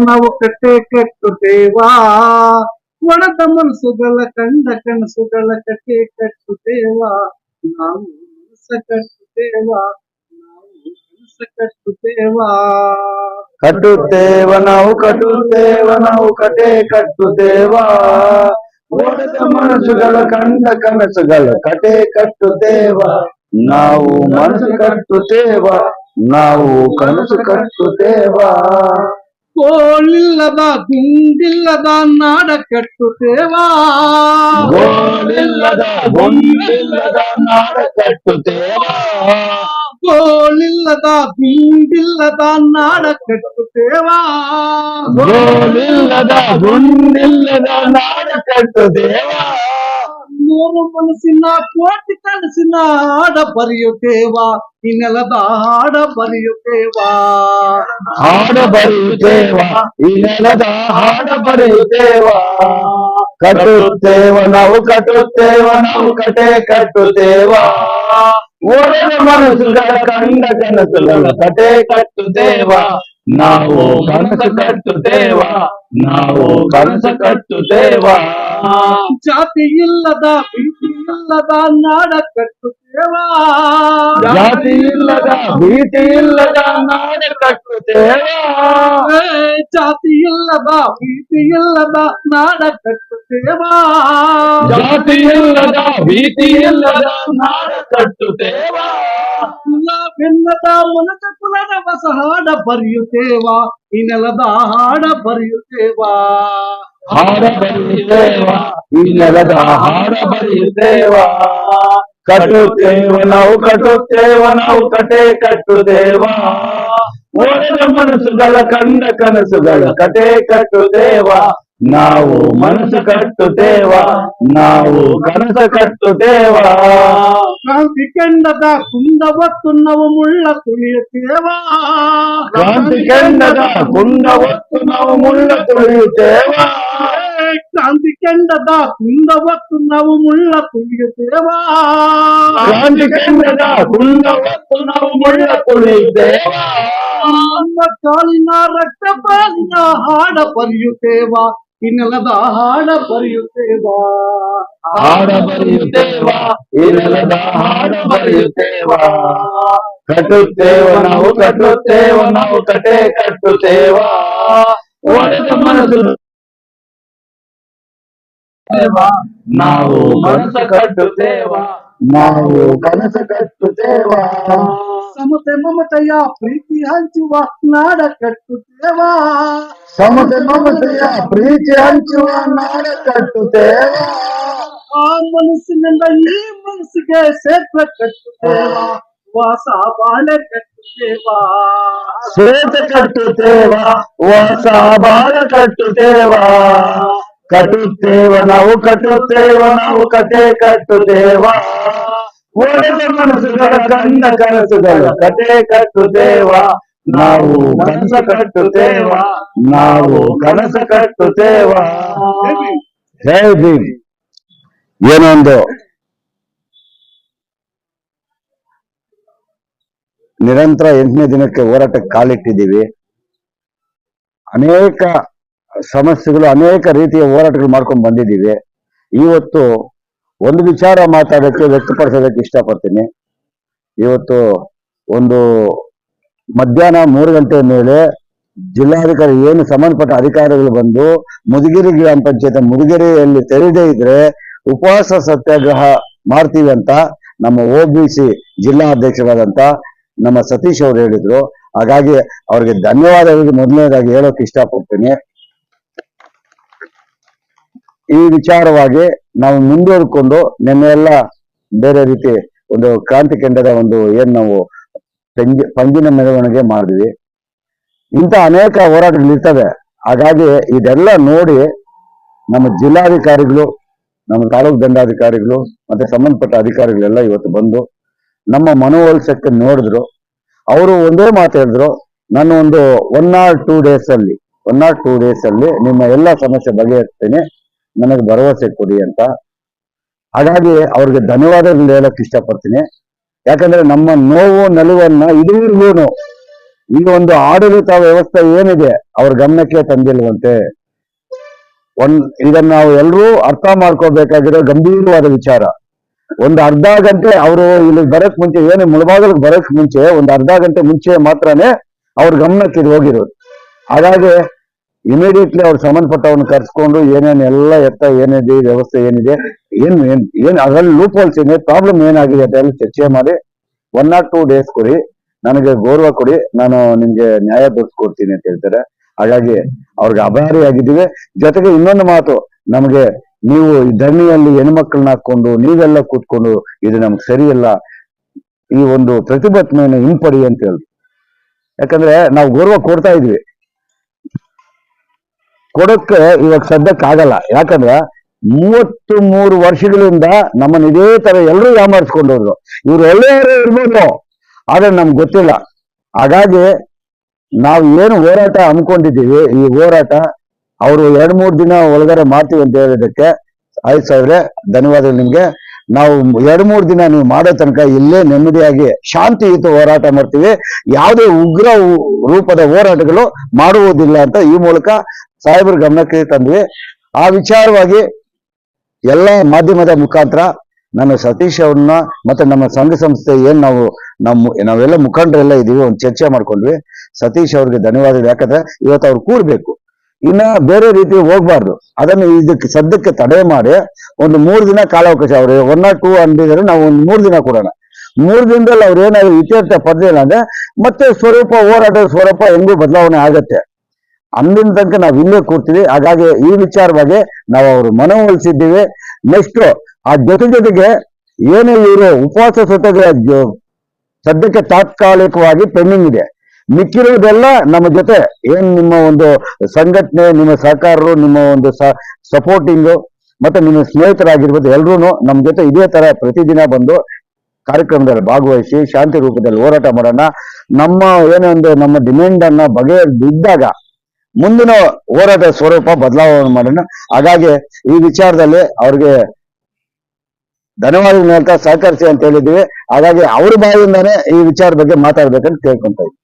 ನಾವು ಕಟ್ಟೆ ಕಟ್ಟುತ್ತೇವಾ ಒಣದ ಮನಸ್ಸುಗಳ ಕಂಡ ಕನಸುಗಳ ಕಟ್ಟೆ ಕಟ್ಟುತ್ತೇವಾ ನಾವು ಮನಸ್ಸ ಕಟ್ಟುತ್ತೇವಾ ನಾವು ಕನಸ ಕಟ್ಟುತ್ತೇವಾ ಕಟ್ಟುತ್ತೇವ ನಾವು ಕಟ್ಟುತ್ತೇವ ನಾವು ಕತೆ ಕಟ್ಟುತ್ತೇವ ಓಡದ ಮನಸ್ಸುಗಳ ಕಂಡ ಕನಸುಗಳ ಕತೆ ಕಟ್ಟುತ್ತೇವ ನಾವು ಮನಸ್ಸು ಕಟ್ಟುತ್ತೇವ ನಾವು ಕನಸು ಕಟ್ಟುತ್ತೇವ ಕೋಳಿಲ್ಲದ ಗುಂಡಿಲ್ಲದ ನಾಡ ಕಟ್ಟುತ್ತೇವಾ ಗೋಳಿಲ್ಲದ ಗುಂಡಿಲ್ಲದ ನಾಡ ಕಟ್ಟುತ್ತೇವ ಗೋಳಿಲ್ಲದ ಗುಂಡಿಲ್ಲದ ನಾಡ ಕಟ್ಟುತ್ತೇವಾ ಗೋಳಿಲ್ಲದ ಗುಂಡಿಲ್ಲದ ನಾಡ ಕಟ್ಟುತ್ತೇವ ನೂರು ಮನಸ್ಸಿನ ಕೋಟಿ ಕನಸಿನ ಹಾಡ ಬರೆಯುತ್ತೇವಾ ಈ ನೆಲದ ಹಾಡ ಬರೆಯುತ್ತೇವಾ ಹಾಡ ಬರೆಯುತ್ತೇವ ಈ ನೆಲದ ಹಾಡ ಬರೆಯುತ್ತೇವ ಕಟ್ಟುತ್ತೇವ ನಾವು ಕಟ್ಟುತ್ತೇವ ನಾವು ಕತೆ ಕಟ್ಟುತ್ತೇವ ಓಡದ ಮನಸ್ಸುಗಳ ಕಂಡ ಕನಸುಗಳ ಕತೆ ಕಟ್ಟುತ್ತೇವ ನಾವು ಕನಸು ಕಟ್ಟುತ್ತೇವ ನಾವು ಕನಸು ಕಟ್ಟುತ್ತೇವ ಜಾತಿ ಇಲ್ಲದ ಪ್ರೀತಿ ಇಲ್ಲದ ನಾಡ ಕಟ್ಟುತ್ತೇವಾ ಜಾತಿ ಇಲ್ಲದ ಭೀತಿ ಇಲ್ಲದ ನಾಡ ಕಟ್ಟುತ್ತೇವಾ ಜಾತಿ ಇಲ್ಲದ ಭೀತಿ ಇಲ್ಲದ ನಾಡ ಕಟ್ಟುತ್ತೇವಾ ಜಾತಿ ಇಲ್ಲದ ಭೀತಿ ಇಲ್ಲದ ನಾಡ ಕಟ್ಟುತ್ತೇವಾ ಕುಲ ಭಿನ್ನದ ಮುನಕ ಕುಲದ ಬಸ ಹಾಡ ಬರೆಯುತ್ತೇವಾ. ಈ ನೆಲದ ಹಾಡ ಬರೆಯುತ್ತೇವಾ. ಹಾಡ ಬರೆಯುತ್ತೇವ ಈ ನೆಲದ ಹಾಡ ಬರೆಯುತ್ತೇವ ಕಟ್ಟುತ್ತೇವ ನಾವು ಕಟ್ಟುತ್ತೇವ ನಾವು ಕತೆ ಕಟ್ಟುತ್ತೇವ ಓಡದ ಮನಸ್ಸುಗಳ ಕಂಡ ಕನಸುಗಳ ಕತೆ ಕಟ್ಟುತ್ತೇವ ನಾವು ಮನಸ್ಸು ಕಟ್ಟುತ್ತೇವ ನಾವು ಕನಸು ಕಟ್ಟುತ್ತೇವ ಕ್ರಾಂತಿ ಕಂಡದ ಕುಂದ ಹೊತ್ತು ನಾವು ಮುಳ್ಳ ತುಳಿಯುತ್ತೇವಾ ಕ್ರಾಂತಿ ಕೆಂಡದ ಕುಂಡ ಹೊತ್ತು ನಾವು ಮುಳ್ಳ ತುಳಿಯುತ್ತೇವ ಏ, ಕ್ರಾಂತಿ ಕಂಡದ ಕುಂದ ಹೊತ್ತು ನಾವು ಮುಳ್ಳ ತುಳಿಯುತ್ತೇವಾ ಕ್ರಾಂತಿ ಕೆಂಡದ ಕುಂಡ ಹೊತ್ತು ನಾವು ಮುಳ್ಳ ತುಳಿಯುತ್ತೇವ ನಮ್ಮ ಕಾಲಿನ ರಕ್ತ ಪಾಲಿನ ಹಾಡ ಬರೆಯುತ್ತೇವಾ ಈ ನೆಲದ ಹಾಡ ಬರೆಯುತ್ತೇವಾ ಹಾಡ ಬರೆಯುತ್ತೇವ ಈ ನೆಲದ ಹಾಡ ಬರೆಯುತ್ತೇವ ಕಟ್ಟುತ್ತೇವ ನಾವು ಕಟ್ಟುತ್ತೇವ ನಾವು ಕತೆ ಕಟ್ಟುತ್ತೇವ ಒಡೆದ ಮನಸ್ಸು ನಾವು ಮನಸ್ಸು ಕಟ್ಟುತ್ತೇವ ನಾವು ಕನಸು ಕಟ್ಟುತ್ತೇವ ಸಮತೆ ಮಮತೆಯ ಪ್ರೀತಿ ಹಂಚುವ ನಾಡ ಕಟ್ಟುತ್ತೇವಾ ಸಮತೆ ಮಮತೆಯ ಪ್ರೀತಿ ಹಂಚುವ ನಾಡ ಕಟ್ಟುತ್ತೇವ ಆ ಮನಸ್ಸಿನಿಂದ ಈ ಮನಸ್ಸಿಗೆ ಸೇರ್ಪ ಕಟ್ಟುತ್ತೇವಾ ವಾಸ ಬಾಳೆ ಕಟ್ಟುತ್ತೇವಾ ಶ್ವೇತ ಕಟ್ಟುತ್ತೇವ ಹೊಸ ಬಾಳ ಕಟ್ಟುತ್ತೇವ ಕಟ್ಟುತ್ತೇವ ನಾವು ಕಟ್ಟುತ್ತೇವ ನಾವು ಕತೆ ಕಟ್ಟುತ್ತೇವ ಒಡೆದ ಮನಸ್ಸುಗಳ ಕಂಡ ಕನಸುಗಳ ಕತೆ ಕಟ್ಟುತ್ತೇವ ನಾವು ಕನಸ ಕಟ್ಟುತ್ತೇವ ನಾವು ಕನಸ ಕಟ್ಟುತ್ತೇವ ಜೈ ಭೀಮ್ ಏನೊಂದು ನಿರಂತರ ಎಂಟನೇ ದಿನಕ್ಕೆ ಹೋರಾಟಕ್ಕೆ ಕಾಲಿಟ್ಟಿದ್ದೀವಿ. ಅನೇಕ ಸಮಸ್ಯೆಗಳು, ಅನೇಕ ರೀತಿಯ ಹೋರಾಟಗಳು ಮಾಡ್ಕೊಂಡು ಬಂದಿದ್ದೀವಿ. ಇವತ್ತು ಒಂದು ವಿಚಾರ ಮಾತಾಡೋಕ್ಕೆ ವ್ಯಕ್ತಪಡಿಸೋದಕ್ಕೆ ಇಷ್ಟಪಡ್ತೀನಿ. ಇವತ್ತು ಒಂದು ಮಧ್ಯಾಹ್ನ ಮೂರು ಗಂಟೆ ಮೇಲೆ ಜಿಲ್ಲಾಧಿಕಾರಿ ಏನು ಸಂಬಂಧಪಟ್ಟ ಅಧಿಕಾರಿಗಳು ಬಂದು ಮುದುಗಿರಿ ಗ್ರಾಮ ಪಂಚಾಯತ್ ಮುದುಗಿರಿಯಲ್ಲಿ ತೆರೆದೇ ಇದ್ರೆ ಉಪವಾಸ ಸತ್ಯಾಗ್ರಹ ಮಾಡ್ತೀವಿ ಅಂತ ನಮ್ಮ ಒ ಬಿ ಸಿ ಜಿಲ್ಲಾ ಅಧ್ಯಕ್ಷರಾದಂತ ನಮ್ಮ ಸತೀಶ್ ಅವರು ಹೇಳಿದ್ರು. ಹಾಗಾಗಿ ಅವ್ರಿಗೆ ಧನ್ಯವಾದಗಳು. ಮೊದಲನೇದಾಗಿ ಹೇಳೋಕೆ ಇಷ್ಟಪಡ್ತೀನಿ. ಈ ವಿಚಾರವಾಗಿ ನಾವು ಮುಂದುವರ್ಕೊಂಡು ನಿನ್ನೆ ಎಲ್ಲ ಬೇರೆ ರೀತಿ ಒಂದು ಕ್ರಾಂತಿ ಕೆಂಡದ ಒಂದು ಏನ್ ನಾವು ಪಂಜಿ, ಪಂಜಿನ ಮೆರವಣಿಗೆ ಮಾಡಿದ್ವಿ. ಇಂಥ ಅನೇಕ ಹೋರಾಟಗಳು ಇರ್ತವೆ. ಹಾಗಾಗಿ ಇದೆಲ್ಲ ನೋಡಿ ನಮ್ಮ ಜಿಲ್ಲಾಧಿಕಾರಿಗಳು, ನಮ್ಮ ತಾಲೂಕು ದಂಡಾಧಿಕಾರಿಗಳು ಮತ್ತೆ ಸಂಬಂಧಪಟ್ಟ ಅಧಿಕಾರಿಗಳೆಲ್ಲ ಇವತ್ತು ಬಂದು ನಮ್ಮ ಮನವೊಲಿಸಕ್ಕೆ ನೋಡಿದ್ರು. ಅವರು ಒಂದೇ ಮಾತು ಹೇಳಿದ್ರು, ನಾನು ಒಂದು ಒನ್ ಆರ್ ಟೂ ಡೇಸ್ ಅಲ್ಲಿ ಒನ್ ಆರ್ ಟೂ ಡೇಸ್ ಅಲ್ಲಿ ನಿಮ್ಮ ಎಲ್ಲ ಸಮಸ್ಯೆ ಬಗೆಹರಿಸ್ತೇನೆ. ನನಗೆ ಭರವಸೆ ಕೊಡಿ ಅಂತ. ಹಾಗಾಗಿ ಅವ್ರಿಗೆ ಧನ್ಯವಾದಗಳು ಹೇಳಕ್ ಇಷ್ಟಪಡ್ತೀನಿ. ಯಾಕಂದ್ರೆ ನಮ್ಮ ನೋವು, ನಲಿವನ್ನ ಇದುವರೆಗೂ ಈ ಒಂದು ಆಡಳಿತ ವ್ಯವಸ್ಥೆ ಏನಿದೆ ಅವ್ರ ಗಮನಕ್ಕೆ ತಂದಿಲ್ವಂತೆ. ಒಂದ್ ಇದನ್ನ ನಾವು ಎಲ್ಲರೂ ಅರ್ಥ ಮಾಡ್ಕೋಬೇಕಾಗಿರೋ ಗಂಭೀರವಾದ ವಿಚಾರ. ಒಂದು ಅರ್ಧ ಗಂಟೆ ಅವರು ಇಲ್ಲಿ ಬರಕ್ ಮುಂಚೆ, ಏನು ಮುಳಬಾಗಲಿಗೆ ಬರಕ್ ಮುಂಚೆ, ಒಂದು ಅರ್ಧ ಗಂಟೆ ಮುಂಚೆ ಮಾತ್ರನೇ ಅವ್ರ ಗಮನಕ್ಕೆ ಇದು ಹೋಗಿರೋದು. ಹಾಗಾಗಿ ಇಮಿಡಿಯೇಟ್ಲಿ ಅವ್ರು ಸಂಬಂಧಪಟ್ಟವ್ರನ್ನ ಕರ್ಸ್ಕೊಂಡು ಏನೇನು ಎಲ್ಲ ಎತ್ತ ಏನಿದೆ, ವ್ಯವಸ್ಥೆ ಏನಿದೆ, ಏನ್ ಏನ್ ಏನ್ ಅದ್ರಲ್ಲಿ ಲೂಪ್ ಹೋಲ್ಸ್ ಏನಿದೆ ಪ್ರಾಬ್ಲಮ್ ಏನಾಗಿದೆ ಅಂತ ಚರ್ಚೆ ಮಾಡಿ ಒನ್ ಆರ್ ಟೂ ಡೇಸ್ ಕೊಡಿ, ನನಗೆ ಗೌರವ ಕೊಡಿ, ನಾನು ನಿಮ್ಗೆ ನ್ಯಾಯ ದೊರಕಿಸ್ಕೊಡ್ತೀನಿ ಅಂತ ಹೇಳ್ತಾರೆ. ಹಾಗಾಗಿ ಅವ್ರಿಗೆ ಅಭಾರಿಯಾಗಿದ್ದೀವಿ ಜೊತೆಗೆ ಇನ್ನೊಂದು ಮಾತು, ನಮಗೆ ನೀವು ಧರಣಿಯಲ್ಲಿ ಹೆಣ್ಮಕ್ಳನ್ನ ಹಾಕೊಂಡು ನೀವೆಲ್ಲ ಕೂತ್ಕೊಂಡು ಇದು ನಮ್ಗೆ ಸರಿಯಲ್ಲ ಈ ಒಂದು ಪ್ರತಿಭಟನೆಯನ್ನು ಹಿಂಪಡಿ ಅಂತ ಹೇಳಿ ಯಾಕಂದ್ರೆ ನಾವು ಗೌರವ ಕೊಡ್ತಾ ಇದ್ವಿ. ಕೊಡಕ್ಕೆ ಇವಾಗ ಸದ್ಯಕ್ಕೆ ಆಗಲ್ಲ. ಯಾಕಂದ್ರೆ ಮೂವತ್ತು ಮೂರು ವರ್ಷಗಳಿಂದ ನಮ್ಮನ್ನ ಇದೇ ತರ ಎಲ್ಲರೂ ಯಾಮಾರಿಸ್ಕೊಂಡು ಹೋದ್ರು ಇವ್ರು ಒಳ್ಳೆಯವರು ಇರ್ಬೋದು, ಆದ್ರೆ ನಮ್ಗೆ ಗೊತ್ತಿಲ್ಲ. ಹಾಗಾಗಿ ನಾವು ಏನು ಹೋರಾಟ ಅನ್ಕೊಂಡಿದ್ದೀವಿ ಈ ಹೋರಾಟ ಅವರು ಎರಡ್ ಮೂರ್ ದಿನ ಒಳಗಡೆ ಮಾಡ್ತೀವಿ ಅಂತ ಹೇಳಿದಕ್ಕೆ ಆಯ್ತು ಸಾವಿರ ಧನ್ಯವಾದಗಳು ನಿಮ್ಗೆ. ನಾವು ಎರಡ್ ಮೂರ್ ದಿನ ನೀವು ಮಾಡೋ ತನಕ ಇಲ್ಲೇ ನೆಮ್ಮದಿಯಾಗಿ ಶಾಂತಿಯುತ ಹೋರಾಟ ಮಾಡ್ತೀವಿ. ಯಾವುದೇ ಉಗ್ರ ರೂಪದ ಹೋರಾಟಗಳು ಮಾಡುವುದಿಲ್ಲ ಅಂತ ಈ ಮೂಲಕ ಸಾಹೇಬರ ಗಮನಕ್ಕೆ ತಂದ್ವಿ. ಆ ವಿಚಾರವಾಗಿ ಎಲ್ಲ ಮಾಧ್ಯಮದ ಮುಖಾಂತರ ನನ್ನ ಸತೀಶ್ ಅವ್ರನ್ನ ಮತ್ತೆ ನಮ್ಮ ಸಂಘ ಸಂಸ್ಥೆ ಏನ್ ನಾವು ನಮ್ಮ ನಾವೆಲ್ಲ ಮುಖಂಡರೆಲ್ಲ ಇದೀವಿ ಒಂದು ಚರ್ಚೆ ಮಾಡ್ಕೊಂಡ್ವಿ. ಸತೀಶ್ ಅವ್ರಿಗೆ ಧನ್ಯವಾದ ಯಾಕಂದ್ರೆ ಇವತ್ತು ಅವ್ರು ಕೂರ್ಬೇಕು. ಇನ್ನ ಬೇರೆ ರೀತಿ ಹೋಗ್ಬಾರ್ದು. ಅದನ್ನು ಇದಕ್ಕೆ ಸದ್ಯಕ್ಕೆ ತಡೆ ಮಾಡಿ ಒಂದು ಮೂರು ದಿನ ಕಾಲಾವಕಾಶ ಅವ್ರು ಒನ್ ಆರ್ ಟೂ ಅಂದಿದ್ರೆ ನಾವು ಒಂದು ಮೂರು ದಿನ ಕೊಡೋಣ. ಮೂರು ದಿನದಲ್ಲಿ ಅವ್ರು ಏನಾದ್ರು ಇತ್ಯರ್ಥ ಪಡೆದಿಲ್ಲ ಅಂದ್ರೆ ಮತ್ತೆ ಸ್ವರೂಪ ಹೋರಾಟದ ಸ್ವರೂಪ ಹೆಂಗೂ ಬದಲಾವಣೆ ಆಗತ್ತೆ. ಅಂದಿನ ತನಕ ನಾವು ಇಲ್ಲೇ ಕೂರ್ತೀವಿ. ಹಾಗಾಗಿ ಈ ವಿಚಾರವಾಗಿ ನಾವು ಅವರು ಮನವೊಲಿಸಿದ್ದೀವಿ ನೆಕ್ಸ್ಟ್ ಆ ಜೊತೆ ಜೊತೆಗೆ ಏನೇ ಇವರು ಉಪವಾಸ ಜ- ಸದ್ಯಕ್ಕೆ ತಾತ್ಕಾಲಿಕವಾಗಿ ಪೆಂಡಿಂಗ್ ಇದೆ. ಮಿಕ್ಕಿರುವುದೆಲ್ಲ ನಮ್ಮ ಜೊತೆ ಏನ್ ನಿಮ್ಮ ಒಂದು ಸಂಘಟನೆ, ನಿಮ್ಮ ಸಹಕಾರರು, ನಿಮ್ಮ ಒಂದು ಸಪೋರ್ಟಿಂಗು ಮತ್ತೆ ನಿಮ್ಮ ಸ್ನೇಹಿತರಾಗಿರ್ಬೋದು ಎಲ್ರೂ ನಮ್ಮ ಜೊತೆ ಇದೇ ತರ ಪ್ರತಿದಿನ ಬಂದು ಕಾರ್ಯಕ್ರಮದಲ್ಲಿ ಭಾಗವಹಿಸಿ ಶಾಂತಿ ರೂಪದಲ್ಲಿ ಹೋರಾಟ ಮಾಡೋಣ. ನಮ್ಮ ಏನೊಂದು ನಮ್ಮ ಡಿಮ್ಯಾಂಡ್ ಅನ್ನ ಬಗೆಹರಿದಿದ್ದಾಗ ಮುಂದಿನ ಹೋರಾಟ ಸ್ವರೂಪ ಬದಲಾವಣೆ ಮಾಡೋಣ. ಹಾಗಾಗಿ ಈ ವಿಚಾರದಲ್ಲಿ ಅವ್ರಿಗೆ ಧನ್ಯವಾದಗಳು ಹೇಳ್ತಾ ಸಹಕರಿಸಿ ಅಂತ ಹೇಳಿದ್ವಿ ಹಾಗಾಗಿ ಅವ್ರ ಬಾಯಿಂದಾನೇ ಈ ವಿಚಾರ ಬಗ್ಗೆ ಮಾತಾಡ್ಬೇಕಂತ ಕೇಳ್ಕೊಂತ ಇದ್ವಿ